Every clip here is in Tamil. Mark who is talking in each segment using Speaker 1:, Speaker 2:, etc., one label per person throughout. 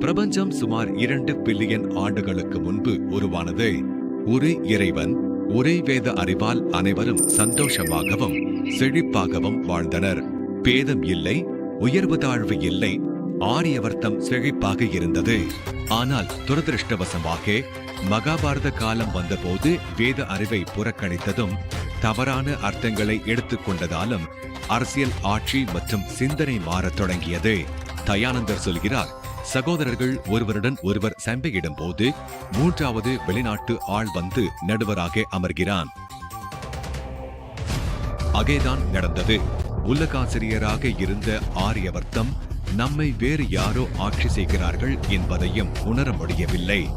Speaker 1: பிரபஞ்சம் சுமார் இரண்டு பில்லியன் ஆண்டுகளுக்கு முன்பு உருவானது. ஒரு இறைவன் ஒரே வேத அறிவால் அனைவரும் சந்தோஷமாகவும் செழிப்பாகவும் வாழ்ந்தனர். பேதம் இல்லை உயர்வு தாழ்வு இல்லை ஆரியவர்த்தம் செழிப்பாக இருந்தது. ஆனால் துரதிருஷ்டவசமாக மகாபாரத காலம் வந்தபோது வேத அறிவை புறக்கணித்ததும் தவறான அர்த்தங்களை எடுத்துக்கொண்டதாலும் அரசியல் ஆட்சி மற்றும் சிந்தனை மாறத் தொடங்கியது. தயானந்தர் சொல்கிறார் சகோதரர்கள் ஒருவருடன் ஒருவர் சண்டையிடும் போது மூன்றாவது வெளிநாட்டு ஆள் வந்து நடுவராக அமர்கிறான். அகேதான் நடந்தது. உள்ளகாசிரியராக இருந்த ஆரியவர்த்தம் நம்மை வேறு யாரோ ஆட்சி செய்கிறார்கள் என்பதையும் உணர முடியவில்லை.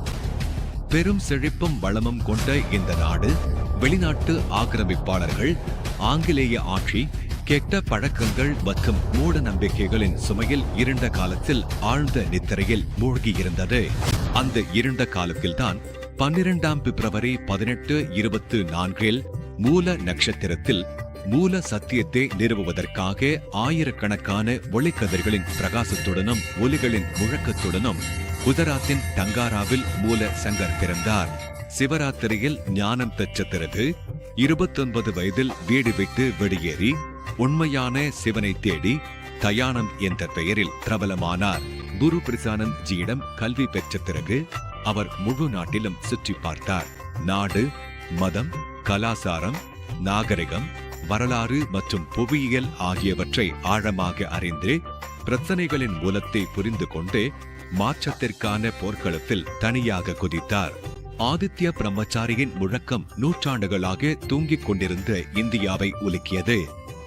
Speaker 1: பெரும் செழிப்பும் வளமும் கொண்ட இந்த நாடு வெளிநாட்டு ஆக்கிரமிப்பாளர்கள் ஆங்கிலேய ஆட்சி கெட்ட பழக்கங்கள் மற்றும் மூட நம்பிக்கைகளின் சுமையில் இருண்ட காலத்தில் ஆழ்ந்த நித்திரையில் மூழ்கியிருந்தது. அந்த இருண்ட காலத்தில்தான் பன்னிரெண்டாம் பிப்ரவரி பதினெட்டு இருபத்து நான்கில் மூல நட்சத்திரத்தில் மூல சத்தியத்தை நிறுவுவதற்காக ஆயிரக்கணக்கான ஒளிக்கதிர்களின் பிரகாசத்துடனும் ஒலிகளின் முழக்கத்துடனும் குஜராத்தின் டங்காராவில் மூல சங்கர் பிறந்தார். சிவராத்திரியில் ஞானம் பெற்ற பிறகு இருபத்தொன்பது வயதில் வீடு விட்டு வெளியேறி உண்மையான சிவனை தேடி தயானம் என்ற பெயரில் பிரபலமானார். குரு பிரசானந்த் ஜியிடம் கல்வி பெற்ற பிறகு அவர் முழு நாட்டிலும் சுற்றி பார்த்தார். நாடு மதம் கலாசாரம் நாகரிகம் வரலாறு மற்றும் புவியியல் ஆகியவற்றை ஆழமாக அறிந்து பிரச்சனைகளின் மூலத்தை புரிந்து கொண்டு மாற்றத்திற்கான போர்க்களத்தில் தனியாக குதித்தார். ஆதித்ய பிரம்மச்சாரியின் முழக்கம் நூற்றாண்டுகளாக தூங்கிக் கொண்டிருந்த இந்தியாவை உலுக்கியது.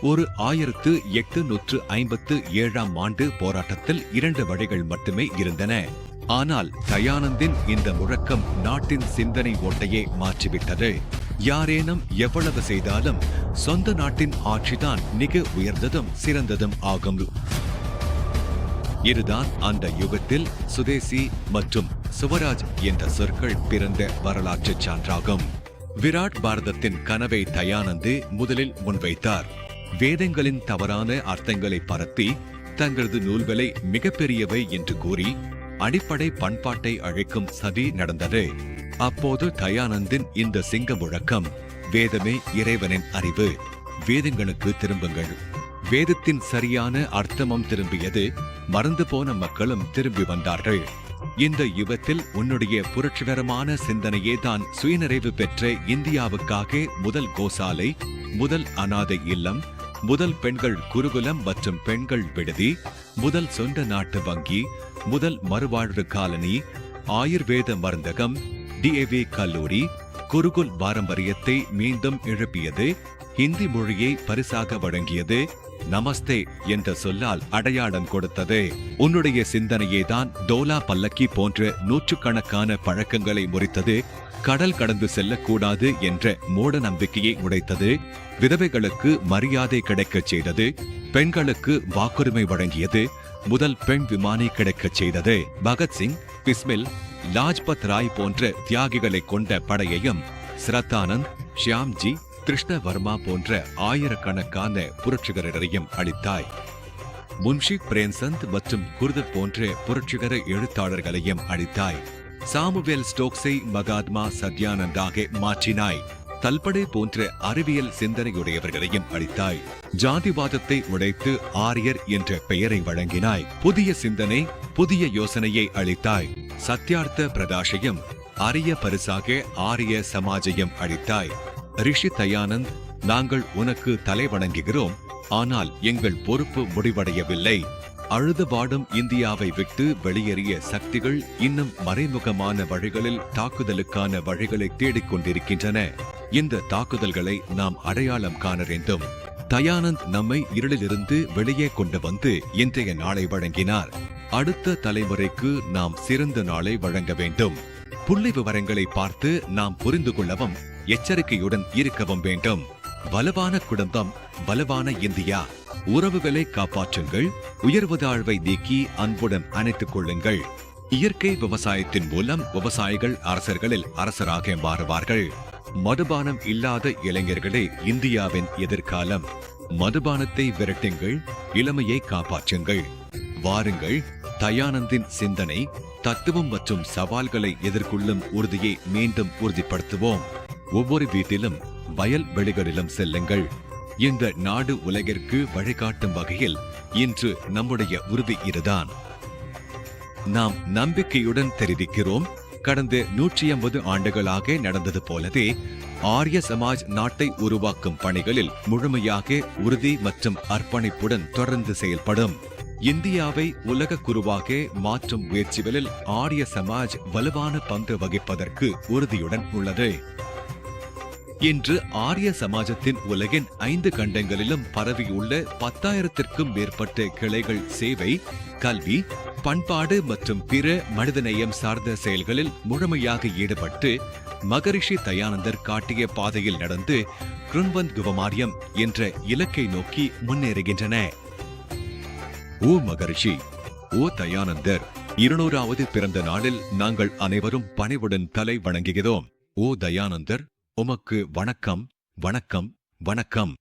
Speaker 1: ஒரு ஆயிரத்து எட்டு நூற்று ஐம்பத்து ஏழாம் ஆண்டு போராட்டத்தில் இரண்டு வழிகள் மட்டுமே இருந்தன. ஆனால் தயானந்தின் இந்த முழக்கம் நாட்டின் சிந்தனை ஓட்டையே மாற்றிவிட்டது. யாரேனும் எவ்வளவு செய்தாலும் சொந்த நாட்டின் ஆட்சிதான் மிக உயர்ந்ததும் சிறந்ததும் ஆகும். இதுதான் அந்த யுகத்தில் சுதேசி மற்றும் சுவராஜ் என்ற சொற்கள் பிறந்த வரலாற்று சான்றாகும். விராட் பாரதத்தின் கனவை தயானந்து முதலில் முன்வைத்தார். வேதங்களின் தவறான அர்த்தங்களை பரத்தி தங்களது நூல்களை மிகப்பெரியவை என்று கூறி அடிப்படை பண்பாட்டை அழைக்கும் சதி நடந்தது. அப்போது தயானந்தின் இந்த சிங்க முழக்கம் வேதமே இறைவனின் அறிவு. வேதங்களுக்கு திரும்புங்கள். வேதத்தின் சரியான அர்த்தமும் திரும்பியது மறந்து போன மக்களும் திரும்பி வந்தார்கள். இந்த யுகத்தில் உன்னுடைய புரட்சிகரமான சிந்தனையே தான் சுயநிறைவு பெற்ற இந்தியாவுக்காக முதல் கோசாலை முதல் அனாதை இல்லம் முதல் பெண்கள் குருகுலம் மற்றும் பெண்கள் விடுதி முதல் சொந்த நாட்டு வங்கி முதல் மறுவாழ்வு காலனி ஆயுர்வேத மருந்தகம் டிஏவி கல்லூரி குருகுல் பாரம்பரியத்தை மீண்டும் எழுப்பியது ஹிந்தி மொழியை பரிசாக வழங்கியது நமஸ்தே என்ற சொல்லால் அடையாளம் கொடுத்தது. உன்னுடைய சிந்தனையே தான் டோலா பல்லக்கி போன்ற நூற்றுக்கணக்கான பழக்கங்களை முறித்தது கடல் கடந்து செல்லக்கூடாது என்ற மூட நம்பிக்கையை உடைத்தது விதவைகளுக்கு மரியாதை கிடைக்கச் செய்தது பெண்களுக்கு வாக்குரிமை வழங்கியது முதல் பெண் விமானி கிடைக்கச் செய்தது. பகத்சிங் பிஸ்மில் லாஜ்பத் ராய் போன்ற தியாகிகளை கொண்ட படையையும் சிரத்தானந்த் ஷியாம்ஜி கிருஷ்ணவர்மா போன்ற ஆயிரக்கணக்கான புரட்சிகரரையும் அளித்தாய். முன்ஷி பிரேம்சந்த் மற்றும் குர்தத் போன்ற புரட்சிகர எழுத்தாளர்களையும் அளித்தாய். சாமுவேல் ஸ்டோக்ஸை மகாத்மா சத்யானந்தாக மாற்றினாய். கல்படை போன்ற அறிவியல் சிந்தனையுடையவர்களையும் அளித்தாய். ஜாதிவாதத்தை உடைத்து ஆரியர் என்ற பெயரை வழங்கினாய். புதிய சிந்தனை புதிய யோசனையை அளித்தாய். சத்யார்த்த பிரகாஷையும் அரிய பரிசாக ஆரிய சமாஜையும் அளித்தாய். ரிஷி தயானந்த் நாங்கள் உனக்கு தலை வணங்குகிறோம் ஆனால் எங்கள் பொறுப்பு முடிவடையவில்லை. அழுது வாடும் இந்தியாவை விட்டு வெளியேறிய சக்திகள் இன்னும் மறைமுகமான வழிகளில் தாக்குதலுக்கான வழிகளை தேடிக்கொண்டிருக்கின்றன. இந்த தாக்குதல்களை நாம் அடையாளம் காண வேண்டும். தயானந்த் நம்மை இருளிலிருந்து வெளியே கொண்டு வந்து இன்றைய நாளை வழங்கினார். அடுத்த தலைமுறைக்கு நாம் சிறந்த நாளை வழங்க வேண்டும். புள்ளி விவரங்களை பார்த்து நாம் புரிந்து கொள்ளவும் எச்சரிக்கையுடன் இருக்கவும் வேண்டும். வலுவான குடும்பம் வலுவான இந்தியா. உறவுகளை காப்பாற்றுங்கள் உயர்வு தாழ்வை நீக்கி அன்புடன் அணைத்துக் கொள்ளுங்கள். இயற்கை விவசாயத்தின் மூலம் விவசாயிகள் அரசர்களில் அரசராக மாறுவார்கள். மதுபானம் இல்லாத இளைஞர்களே இந்தியாவின் எதிர்காலம். மதுபானத்தை விரட்டுங்கள் இளமையை காப்பாற்றுங்கள். வாருங்கள் தயானந்தின் சிந்தனை தத்துவம் மற்றும் சவால்களை எதிர்கொள்ளும் உறுதியை மீண்டும் உறுதிப்படுத்துவோம். ஒவ்வொரு வீட்டிலும் வயல் வெளிகளிலும் செல்லுங்கள். இந்த நாடு உலகிற்கு வழிகாட்டும் வகையில் இன்று நம்முடைய உறுதி இதுதான். நாம் நம்பிக்கையுடன் தெரிவிக்கிறோம் கடந்த நூற்றி ஐம்பது ஆண்டுகளாக நடந்தது போலவே ஆரிய சமாஜ் நாட்டை உருவாக்கும் பணிகளில் முழுமையாக உறுதி மற்றும் அர்ப்பணிப்புடன் தொடர்ந்து செயல்படும். இந்தியாவை உலக குருவாக மாற்றும் முயற்சிகளில் ஆரிய சமாஜ் வலுவான பங்கு வகிப்பதற்கு உறுதியுடன் உள்ளது. இன்று ஆரிய சமாஜத்தின் உலகின் ஐந்து கண்டங்களிலும் பரவியுள்ள பத்தாயிரத்திற்கும் மேற்பட்ட கிளைகள் சேவை கல்வி பண்பாடு மற்றும் பிற மனிதநேயம் சார்ந்த செயல்களில் முழுமையாக ஈடுபட்டு மகரிஷி தயானந்தர் காட்டிய பாதையில் நடந்து கிருண்வந்த் குவமாரியம் என்ற இலக்கை நோக்கி முன்னேறுகின்றன. ஓ மகரிஷி ஓ தயானந்தர் இருநூறாவது பிறந்த நாளில் நாங்கள் அனைவரும் பணிவுடன் தலை வணங்குகிறோம். ஓ தயானந்தர் உமக்கு வணக்கம் வணக்கம் வணக்கம்.